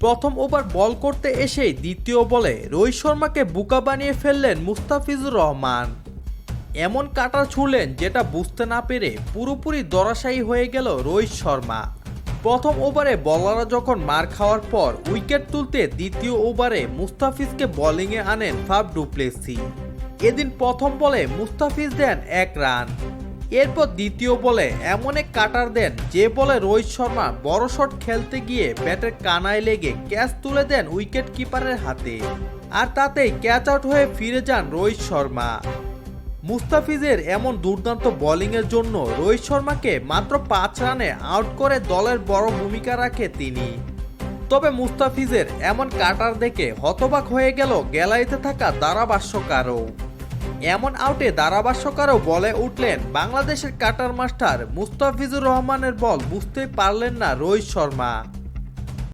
প্রথম ওভার বল করতে এসেই দ্বিতীয় বলে রোহিত শর্মাকে বুকা বানিয়ে ফেললেন মুস্তাফিজুর রহমান। এমন কাটা ছুড়লেন যেটা বুঝতে না পেরে পুরোপুরি দরাশায়ী হয়ে গেল রোহিত শর্মা। প্রথম ওভারে বলাররা যখন মার খাওয়ার পর উইকেট তুলতে দ্বিতীয় ওভারে মুস্তাফিজকে বোলিংয়ে আনেন ফাফ ডুপ্লেসি। এদিন প্রথম বলে মুস্তাফিজ দেন এক রান। এরপর দ্বিতীয় বলে এমন এক কাটার দেন যে বলে রোহিত শর্মা বড় শট খেলতে গিয়ে ব্যাটের কানায় লেগে ক্যাচ তুলে দেন উইকেট কিপারের হাতে। আর তাতেই ক্যাচ আউট হয়ে ফিরে যান রোহিত শর্মা। মুস্তাফিজের এমন দুর্দান্ত বোলিংয়ের জন্য রোহিত শর্মাকে মাত্র পাঁচ রানে আউট করে দলের বড় ভূমিকা রাখে তিনি। তবে মুস্তাফিজের এমন কাটার দেখে হতবাক হয়ে গেল গ্যালারিতে থাকা ধারাভাষ্যকারও। এমন আউটে ধারাভাষ্যকারও বলে উঠলেন, বাংলাদেশের কাটার মাস্টার মুস্তাফিজুর রহমানের বল বুঝতে পারলেন না রোহিত শর্মা।